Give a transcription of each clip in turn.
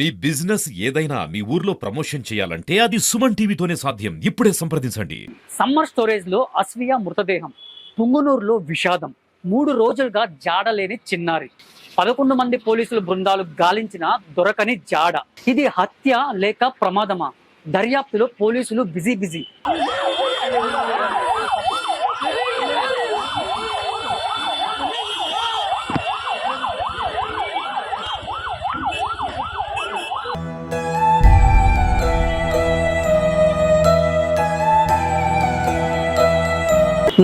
మీ business ఏదైనా మీ ఊర్లో promotion చేయాలంటే అది సుమన్ టీవీతోనే సాధ్యం. ఇప్పుడే సంప్రదించండి. సమ్మర్ స్టోరేజ్లో అస్వియ మృతదేహం పుంగునూరులో విషాదం మూడు రోజులుగా జాడలేని చిన్నారి. పదకొండు మంది పోలీసులు బృందాలు గాలించిన దొరకని జాడ. ఇది హత్య లేక ప్రమాదమా? దర్యాప్తులో పోలీసులు బిజీ బిజీ.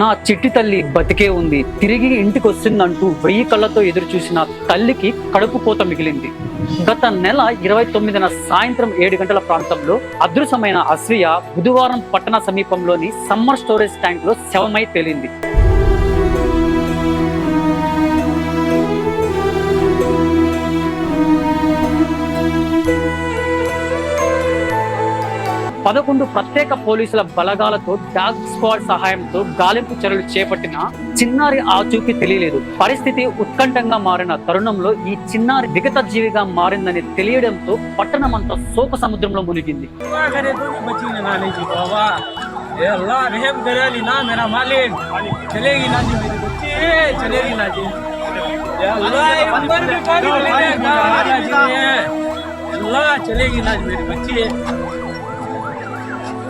నా చిట్టి తల్లి బతికే ఉంది. తిరిగి ఇంటికి వస్తుందంటూ వెయ్యి కళ్ళతో ఎదురు చూసిన తల్లికి కడుపు కోత మిగిలింది. గత నెల ఇరవై తొమ్మిదిన సాయంత్రం ఏడు గంటల ప్రాంతంలో అదృశ్యమైన అశ్వియ బుధవారం పట్టణ సమీపంలోని సమ్మర్ స్టోరేజ్ ట్యాంక్లో శవమై తేలింది. పదకొండు ప్రత్యేక పోలీసుల బలగాలతో డాగ్ స్క్వాడ్ సహాయంతో గాలింపు చర్యలు చేపట్టిన చిన్నారి ఆచూకీ తెలియలేదు పరిస్థితి ఉత్కంఠంగా మారిన తరుణంలో ఈ చిన్నారి విగత జీవిగా మారిందని తెలియడంతో పట్టణమంతా శోక సముద్రంలో మునిగింది दुआ करे तो भी बची ना लीजिए बाबा ये अल्लाह रहम करे ली ना मेरा मालिक चलेगी ना जी मेरी बच्ची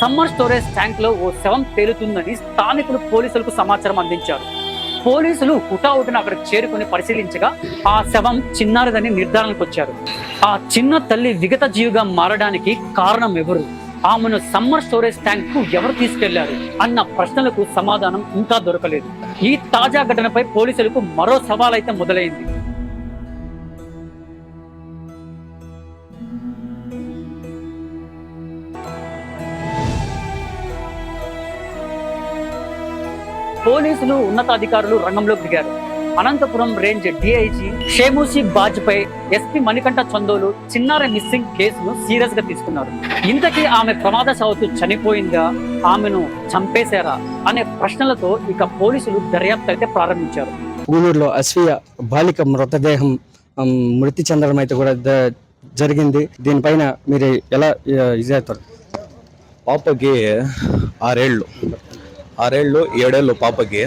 సమ్మర్ స్టోరేజ్ ట్యాంక్లో ఓ శవం తేలుతుందని స్థానికులు పోలీసులకు సమాచారం అందించారు. పోలీసులు హుటాహుటిన అక్కడికి చేరుకుని పరిశీలించగా ఆ శవం చిన్నారదని నిర్ధారణకు వచ్చారు. ఆ చిన్న తల్లి విగత జీవిగా మారడానికి కారణం ఎవరు? ఆమెను సమ్మర్ స్టోరేజ్ ట్యాంక్కు ఎవరు తీసుకెళ్ళారు? అన్న ప్రశ్నలకు సమాధానం ఇంకా దొరకలేదు. ఈ తాజా ఘటనపై పోలీసులకు మరో సవాల్ అయితే మొదలైంది. పోలీసులు ఉన్నతాధికారులు రంగంలోకి దిగారు. Anantapuram range DIG Shemushi Bajpai SP Manikantha Chandolu చిన్నారి మిస్సింగ్ కేసును సీరియస్గా తీసుకున్నారు. ఇంతకీ ఆమె ప్రమాద సావుతూ చనిపోయిందా? ఆమెను చంపేశారా? అనే ప్రశ్నలతో ఇక పోలీసులు దర్యాప్తు అయితే ప్రారంభించారు. గూడూరులో అశ్వియ బాలిక మృతదేహం మృతి చెందడం అయితే కూడా జరిగింది. దీనిపైన మీరు ఎలా ఇది అవుతారు పాపకి ఆరేళ్ళు. ఆరేళ్ళు ఏడేళ్ళు పాపకి.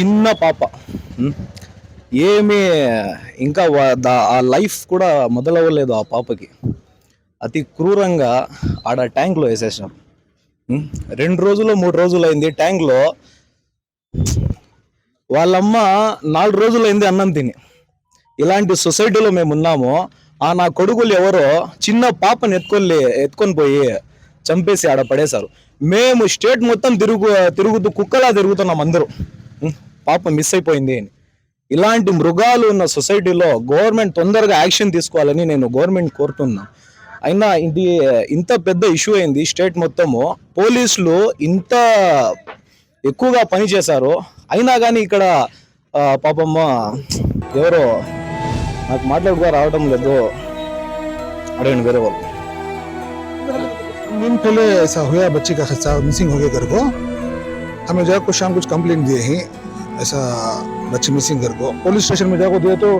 చిన్న పాప. ఏమీ ఇంకా దా- ఆ లైఫ్ కూడా మొదలవ్వలేదు ఆ పాపకి. అతి క్రూరంగా ఆడ ట్యాంక్లో వేసేసాం రెండు రోజులు మూడు రోజులు అయింది ట్యాంక్లో. వాళ్ళమ్మ నాలుగు రోజులు అయింది అన్నం తిని. ఇలాంటి సొసైటీలో మేము ఉన్నాము. ఆ నా కొడుకులు ఎవరో చిన్న పాపని ఎత్తుకొని ఎత్తుకొని పోయి చంపేసి ఆడ పడేశారు. మేము స్టేట్ మొత్తం తిరుగు తిరుగుతూ కుక్కలా తిరుగుతున్నాం అందరూ. పాప మిస్ అయిపోయింది అని. ఇలాంటి మృగాలు ఉన్న సొసైటీలో గవర్నమెంట్ తొందరగా యాక్షన్ తీసుకోవాలని నేను గవర్నమెంట్ కోరుతున్నా. అయినా ఇది ఇంత పెద్ద ఇష్యూ అయింది స్టేట్ మొత్తము. పోలీసులు ఇంత ఎక్కువగా పని చేశారు. అయినా కానీ ఇక్కడ పాపమ్మ ఎవరో నాకు మాట్లాడుకో రావడం లేదు. అడగండి వేరే వాళ్ళు. दिन पहले ऐसा हुआ, बच्चे का खर्चा मिसिंग हो गया घर को। हमें जाकर कुछ शाम कुछ कंप्लेंट दिए ही, ऐसा बच्चे मिसिंग घर को। पुलिस स्टेशन में जाकर दिए तो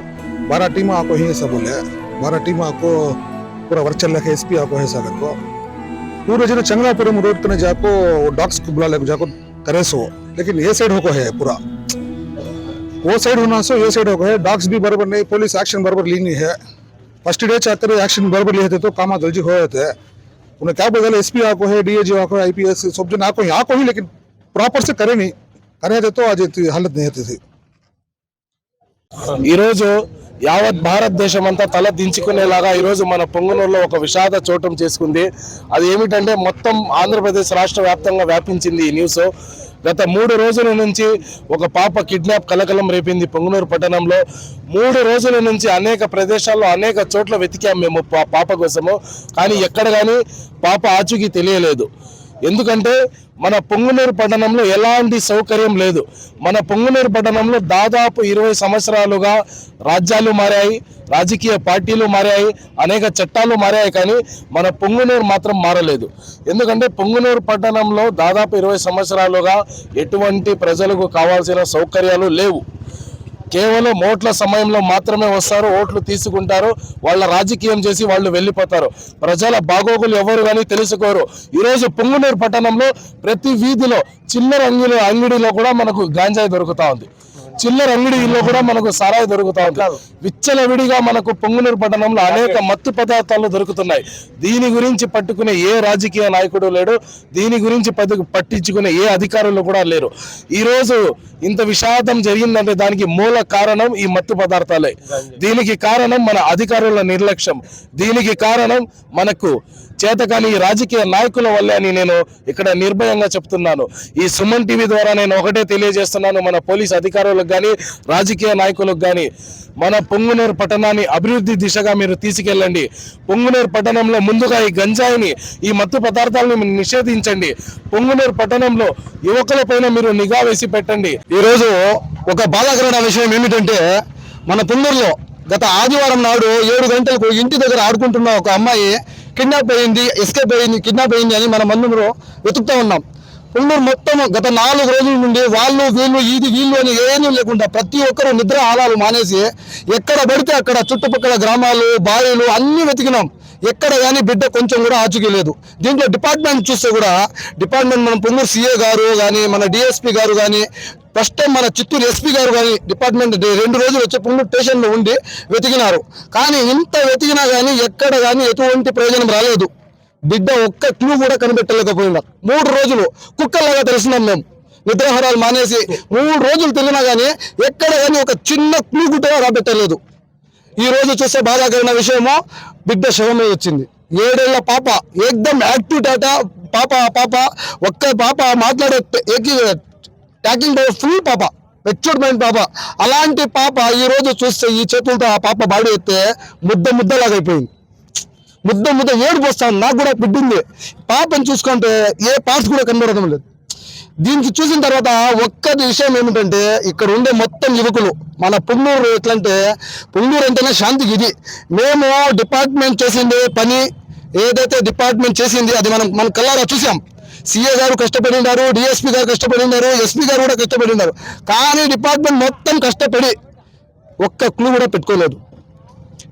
बारह टीम आपको ही ऐसा बोले। बारह टीम आपको पूरा वर्क चल रहा है एसपी आपको ऐसा घर को। पूरे जो चंगलापुरम रोड पर जाको डॉग्स को बुला ले, जाको करे सो लेकिन ये साइड होको है पूरा। वो साइड होना सो, ये साइड होको है। डॉग्स भी बराबर नहीं पुलिस एक्शन बराबर ली नहीं है। फ़र्स्ट डे चाहते एक्शन बराबर लिए थे तो काम जल्दी हो। थे उन्हें क्या बोला एसपी आको है डीएजी आको है आईपीएस सब जन आको ही आको ही लेकिन प्रॉपर से करे नहीं करे थे तो आज इतनी हालत नहीं होती थी ఈరోజు యావత్ భారతదేశం అంతా తల దించుకునేలాగా ఈరోజు మన పొంగనూరులో ఒక విషాద చోటం చేసుకుంది అది ఏమిటంటే మొత్తం ఆంధ్రప్రదేశ్ రాష్ట్ర వ్యాప్తంగా వ్యాపించింది ఈ న్యూస్ గత మూడు రోజుల నుంచి ఒక పాప కిడ్నాప్ కలకలం రేపింది పొంగునూరు పట్టణంలో. మూడు రోజుల నుంచి అనేక ప్రదేశాల్లో అనేక చోట్ల వెతికాం మేము పాప కోసము. కానీ ఎక్కడ కానీ పాప ఆచూకీ తెలియలేదు. ఎందుకంటే మన పొంగునూరు పట్టణంలో ఎలాంటి సౌకర్యం లేదు. మన పొంగునూరు పట్టణంలో దాదాపు ఇరవై సంవత్సరాలుగా రాజ్యాలు మారాయి రాజకీయ పార్టీలు మారాయి అనేక చట్టాలు మారాయి కానీ మన పొంగునూరు మాత్రం మారలేదు. ఎందుకంటే పొంగునూరు పట్టణంలో దాదాపు ఇరవై సంవత్సరాలుగా ఎటువంటి ప్రజలకు కావాల్సిన సౌకర్యాలు లేవు. కేవలం ఓట్ల సమయంలో మాత్రమే వస్తారు ఓట్లు తీసుకుంటారు వాళ్ళ రాజకీయం చేసి వాళ్ళు వెళ్ళిపోతారు. ప్రజల బాగోగులు ఎవరు కానీ తెలుసుకోరు. ఈరోజు పొంగునూరు పట్టణంలో ప్రతి వీధిలో చిల్లర అంగిలో అంగడిలో కూడా మనకు గాంజాయి దొరుకుతా ఉంది. చిల్లర అంగడిలో కూడా మనకు సారాయి దొరుకుతా ఉంది. విచ్చలవిడిగా మనకు పొంగునూరు పట్టణంలో అనేక మత్తు పదార్థాలు దొరుకుతున్నాయి. దీని గురించి పట్టుకునే ఏ రాజకీయ నాయకుడు లేడు. దీని గురించి పట్టు- పట్టించుకునే ఏ అధికారులు కూడా లేరు. ఈ రోజు ఇంత విషాదం జరిగిందంటే దానికి మూల కారణం ఈ మత్తు పదార్థాలే. దీనికి కారణం మన అధికారుల నిర్లక్ష్యం. దీనికి కారణం మనకు చేతకాని ఈ రాజకీయ నాయకుల వల్లే అని నేను ఇక్కడ నిర్భయంగా చెప్తున్నాను. ఈ సుమన్ టీవీ ద్వారా నేను ఒకటే తెలియజేస్తున్నాను మన పోలీస్ అధికారులకు కానీ రాజకీయ నాయకులకు కానీ మన పొంగునూరు పట్టణాన్ని అభివృద్ధి దిశగా మీరు తీసుకెళ్ళండి. పొంగునూరు పట్టణంలో ముందుగా ఈ గంజాయిని ఈ మత్తు పదార్థాలను నిషేధించండి. పొంగునూరు పట్టణంలో యువకులపైన మీరు నిఘా వేసి పెట్టండి. ఈరోజు ఒక బాధాకరమైన విషయం ఏమిటంటే మన పొంగూరులో గత ఆదివారం నాడు ఏడు గంటలకు ఇంటి దగ్గర ఆడుకుంటున్న ఒక అమ్మాయి కిడ్నాప్ అయింది ఎస్కేప్ అయింది కిడ్నాప్ అయింది అని మనం అందరూ వెతుకుతూ ఉన్నాం. పుల్లూరు మొత్తం గత నాలుగు రోజుల నుండి వాళ్ళు వీళ్ళు ఇది వీళ్ళు అని ఏమీ లేకుండా ప్రతి ఒక్కరు నిద్ర ఆలాలు మానేసి ఎక్కడ పడితే అక్కడ చుట్టుపక్కల గ్రామాలు బావిలు అన్నీ వెతికినాం. ఎక్కడ కానీ బిడ్డ కొంచెం కూడా ఆచూకీ లేదు. దీంట్లో డిపార్ట్మెంట్ చూస్తే కూడా డిపార్ట్మెంట్ మన పొన్నూరు సీఏ గారు కానీ మన డిఎస్పీ గారు కానీ ఫస్ట్ టైం మన చిత్తూరు ఎస్పీ గారు కానీ డిపార్ట్మెంట్ రెండు రోజులు వచ్చేప్పుడు స్టేషన్లో ఉండి వెతికినారు. కానీ ఇంత వెతికినా కానీ ఎక్కడ కానీ ఎటువంటి ప్రయోజనం రాలేదు. బిడ్డ ఒక్క క్లూ కూడా కనిపెట్టలేకపోయినారు మూడు రోజులు కుక్కల్లాగా తెలిసినాం మేము. నిద్రాహారాలు మానేసి మూడు రోజులు తిరిగినా కానీ ఎక్కడ కానీ ఒక చిన్న క్లూ కూడా రాబెట్టలేదు. ఈ రోజు చూస్తే బాధాకరమైన విషయము బిడ్డ శవమే వచ్చింది. ఏడేళ్ళ పాప ఏకదం యాక్టివ్ డాటా పాప పాప ఒక్క పాప మాట్లాడే ఏకీ డ్రైవర్ ఫుల్ పాప మెచ్యూర్డ్ మైండ్ పాప అలాంటి పాప ఈ రోజు చూస్తే ఈ చేతులతో ఆ పాప బాడీ ఎత్తే ముద్ద ముద్దలాగైపోయింది ముద్ద ముద్ద ఏడు పోస్తాను నాకు కూడా బిడ్డ ఉంది పాపని చూసుకుంటే ఏ పార్ట్స్ కూడా కనబడడం లేదు. దీనికి చూసిన తర్వాత ఒక్క విషయం ఏమిటంటే ఇక్కడ ఉండే మొత్తం యువకులు మన పుంగూరు ఎట్లంటే పుల్లూరు అంటేనే శాంతికి ఇది. మేము డిపార్ట్మెంట్ చేసింది పని. ఏదైతే డిపార్ట్మెంట్ చేసింది అది మనం మన కల్లారా చూసాం. సీఏ గారు కష్టపడినారు డిఎస్పీ గారు కష్టపడినారు ఎస్పీ గారు కూడా కష్టపడినారు కానీ డిపార్ట్మెంట్ మొత్తం కష్టపడి ఒక్క క్లూ కూడా పెట్టుకోలేదు.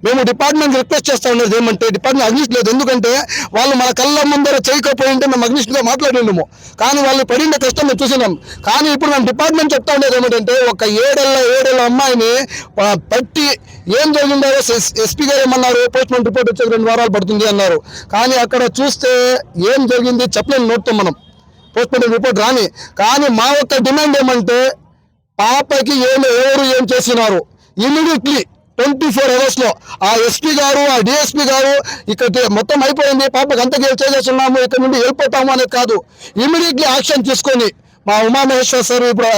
మేము డిపార్ట్మెంట్ రిక్వెస్ట్ చేస్తా ఉన్నది ఏమంటే డిపార్ట్మెంట్ అగ్నిస్ట్ లేదు. ఎందుకంటే వాళ్ళు మన కళ్ళ ముందర చేయకపోయింటే మేము అగ్నిస్ట్గా మాట్లాడినాము. కానీ వాళ్ళు పడిన కష్టం మేము చూసినాం. కానీ ఇప్పుడు మేము డిపార్ట్మెంట్ చెప్తా ఉండేది ఏమిటంటే ఒక ఏడేళ్ళ ఏడేళ్ళ అమ్మాయిని పట్టి ఏం జరిగిందో ఎస్పీ గారు ఏమన్నారు? పోస్ట్ మార్టం రిపోర్ట్ వచ్చే రెండు వారాలు పడుతుంది అన్నారు. కానీ అక్కడ చూస్తే ఏం జరిగింది చెప్పలేని నోట్తో మనం. పోస్ట్ మార్టం రిపోర్ట్ రాని. కానీ మా యొక్క డిమాండ్ ఏమంటే పాపకి ఏమో ఎవరు ఏం చేసినారు? ఇమీడియట్లీ ట్వంటీ ఫోర్ అవర్స్లో ఆ ఎస్పీ గారు ఆ డిఎస్పీ గారు ఇక్కడ మొత్తం అయిపోయింది. పాపకి అంత చేసేస్తున్నాము ఇక్కడ నుండి వెళ్ళిపోతాము అనేది కాదు. ఇమీడియట్లీ యాక్షన్ తీసుకొని మా ఉమామహేశ్వర్ సార్ ఇప్పుడు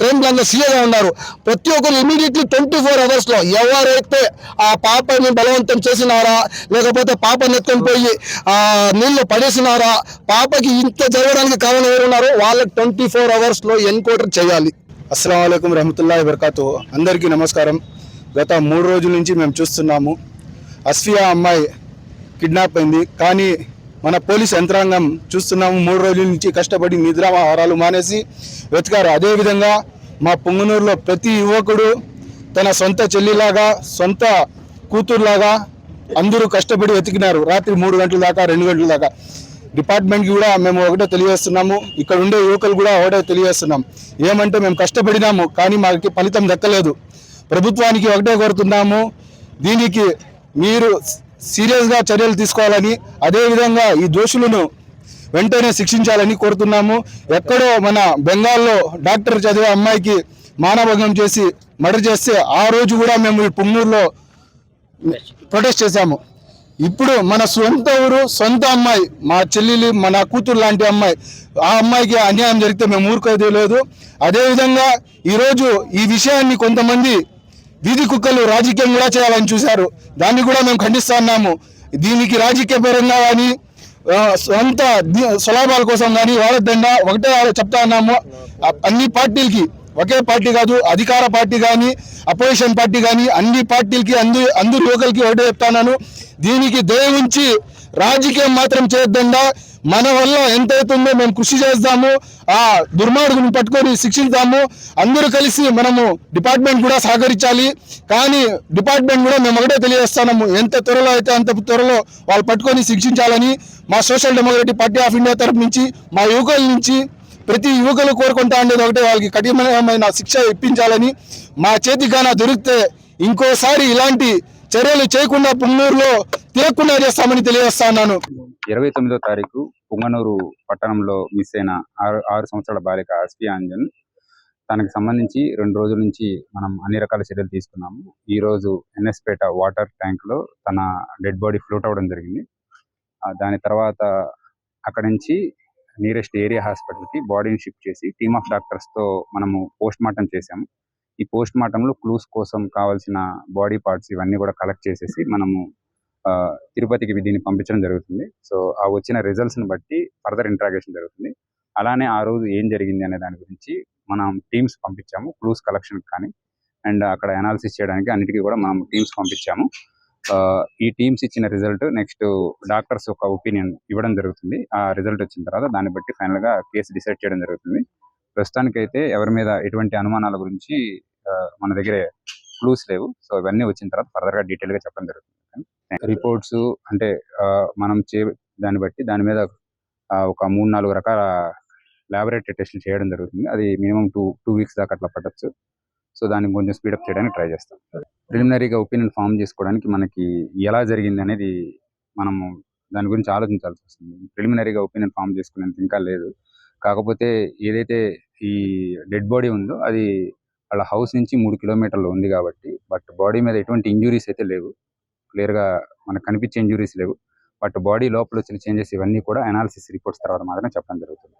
క్రైమ్ బ్రాంచ్లో సీఏగా ఉన్నారు. ప్రతి ఒక్కరు ఇమీడియట్లీ ట్వంటీ ఫోర్ అవర్స్లో ఎవరైతే ఆ పాపని బలవంతం చేసినారా లేకపోతే పాపని ఎత్తుకొని పోయి ఆ నీళ్ళు పడేసినారా పాపకి ఇంత జరగడానికి కారణం ఎవరున్నారో వాళ్ళకి ట్వంటీ ఫోర్ అవర్స్లో ఎన్కౌంటర్ చేయాలి. అస్సలం అయికం రహమతుల్లా వరకాతు అందరికీ నమస్కారం. గత మూడు రోజుల నుంచి మేము చూస్తున్నాము. అస్ఫియా అమ్మాయి కిడ్నాప్ అయింది. కానీ మన పోలీస్ యంత్రాంగం చూస్తున్నాము. మూడు రోజుల నుంచి కష్టపడి నిద్రాహారాలు మానేసి వెతికారు. అదేవిధంగా మా పొంగునూరులో ప్రతి యువకుడు తన సొంత చెల్లిలాగా సొంత కూతురులాగా అందరూ కష్టపడి వెతికినారు. రాత్రి మూడు గంటల దాకా రెండు గంటల దాకా. డిపార్ట్మెంట్కి కూడా మేము ఒకటే తెలియజేస్తున్నాము. ఇక్కడ ఉండే యువకులు కూడా ఒకటే తెలియజేస్తున్నాం. ఏమంటే మేము కష్టపడినాము కానీ మాకు ఫలితం దక్కలేదు. ప్రభుత్వానికి ఒకటే కోరుతున్నాము దీనికి మీరు సీరియస్గా చర్యలు తీసుకోవాలని అదేవిధంగా ఈ దోషులను వెంటనే శిక్షించాలని కోరుతున్నాము. ఎక్కడో మన బెంగాల్లో డాక్టర్ చదివే అమ్మాయికి మానభంగం చేసి మర్డర్ చేస్తే ఆ రోజు కూడా మేము ఈ పున్నూరులో ప్రొటెస్ట్ చేశాము. ఇప్పుడు మన సొంత ఊరు సొంత అమ్మాయి మా చెల్లెలు మన కూతురు లాంటి అమ్మాయి ఆ అమ్మాయికి అన్యాయం జరిగితే మేము ఊరుకోదే లేదు. అదేవిధంగా ఈరోజు ఈ విషయాన్ని కొంతమంది వీధి కుక్కలు రాజకీయం కూడా చేయాలని చూశారు. దాన్ని కూడా మేము ఖండిస్తున్నాము దీనికి రాజకీయ పరంగా కానీ సొంత ది- స్వలాభాల కోసం కానీ వాడొద్దండా ఒకటే చెప్తా ఉన్నాము. అన్ని పార్టీలకి ఒకే పార్టీ కాదు అధికార పార్టీ కానీ అపోజిషన్ పార్టీ కానీ అన్ని పార్టీలకి అందు అందరు లోకల్కి ఒకటే చెప్తాను దీనికి దయవుంచి రాజకీయం మాత్రం చేయొద్దండా. మన వల్ల ఎంత అవుతుందో మేము కృషి చేస్తాము. ఆ దుర్మార్గుని పట్టుకొని శిక్షిస్తాము. అందరూ కలిసి మనము డిపార్ట్మెంట్ కూడా సహకరించాలి. కానీ డిపార్ట్మెంట్ కూడా మేము ఒకటే తెలియజేస్తున్నాము. ఎంత త్వరలో అయితే అంత త్వరలో వాళ్ళు పట్టుకొని శిక్షించాలని మా social democratic party of India తరఫు నుంచి మా యువకుల నుంచి ప్రతి యువకులు కోరుకుంటా ఉండేది ఒకటే వాళ్ళకి కఠినమైన శిక్ష ఇప్పించాలని మా చేతిగాన దొరికితే ఇంకోసారి ఇలాంటి చర్యలు చేయకుండా పుంగనూరులో తిరగకుండా చేస్తామని తెలియజేస్తా ఉన్నాను. ఇరవై తొమ్మిదో తారీఖు పుంగనూరు పట్టణంలో మిస్ అయిన ఆరు ఆరు సంవత్సరాల బాలిక ఎస్పి ఆంజన్ తనకి సంబంధించి రెండు రోజుల నుంచి మనం అన్ని రకాల చర్యలు తీసుకున్నాము. ఈ రోజు ఎన్ఎస్పేట వాటర్ ట్యాంక్లో తన డెడ్ బాడీ ఫ్లోట్ అవ్వడం జరిగింది. దాని తర్వాత అక్కడి నుంచి నియరెస్ట్ ఏరియా హాస్పిటల్కి బాడీని షిఫ్ట్ చేసి టీమ్ ఆఫ్ డాక్టర్స్తో మనము పోస్ట్ మార్టం చేశాము. ఈ పోస్ట్ మార్టంలో క్లూస్ కోసం కావాల్సిన బాడీ పార్ట్స్ ఇవన్నీ కూడా కలెక్ట్ చేసేసి మనము ఆ, తిరుపతికి దీన్ని పంపించడం జరుగుతుంది. సో ఆ వచ్చిన రిజల్ట్స్ని బట్టి ఫర్దర్ ఇంట్రాగేషన్ జరుగుతుంది. అలానే ఆ రోజు ఏం జరిగింది అనే దాని గురించి మనం టీమ్స్ పంపించాము క్లూస్ కలెక్షన్ కానీ అండ్ అక్కడ అనాలిసిస్ చేయడానికి అన్నిటికీ కూడా మనం టీమ్స్ పంపించాము. ఆ, ఈ టీమ్స్ ఇచ్చిన రిజల్ట్ నెక్స్ట్ డాక్టర్స్ ఒక ఒపీనియన్ ఇవ్వడం జరుగుతుంది. ఆ రిజల్ట్ వచ్చిన తర్వాత దాన్ని బట్టి ఫైనల్గా కేసు డిసైడ్ చేయడం జరుగుతుంది. ప్రస్తుతానికైతే ఎవరి మీద ఎటువంటి అనుమానాల గురించి మన దగ్గర క్లూస్ లేవు. సో ఇవన్నీ వచ్చిన తర్వాత ఫర్దర్గా డీటెయిల్గా చెప్పడం జరుగుతుంది. రిపోర్ట్స్ అంటే మనం చే దాన్ని బట్టి దాని మీద ఒక మూడు నాలుగు రకాల ల్యాబొరేటరీ టెస్టులు చేయడం జరుగుతుంది. అది మినిమం టూ టూ వీక్స్ దాకా అట్లా పట్టచ్చు. సో దాన్ని కొంచెం స్పీడప్ చేయడానికి ట్రై చేస్తాం. ప్రిలిమినరీగా ఒపీనియన్ ఫామ్ చేసుకోవడానికి మనకి ఎలా జరిగింది అనేది మనము దాని గురించి ఆలోచించాల్సి వస్తుంది. ప్రిలిమినరీగా ఒపీనియన్ ఫామ్ చేసుకునేంత ఇంకా లేదు. కాకపోతే ఏదైతే ఈ డెడ్ బాడీ ఉందో అది వాళ్ళ హౌస్ నుంచి మూడు కిలోమీటర్లు ఉంది కాబట్టి బట్ బాడీ మీద ఎటువంటి ఇంజురీస్ అయితే లేవు. క్లియర్గా మనకు కనిపించే ఇంజురీస్ లేవు. బట్ బాడీ లోపల వచ్చిన చేంజెస్ ఇవన్నీ కూడా అనాలిసిస్ రిపోర్ట్స్ తర్వాత మాత్రమే చెప్పడం జరుగుతుంది.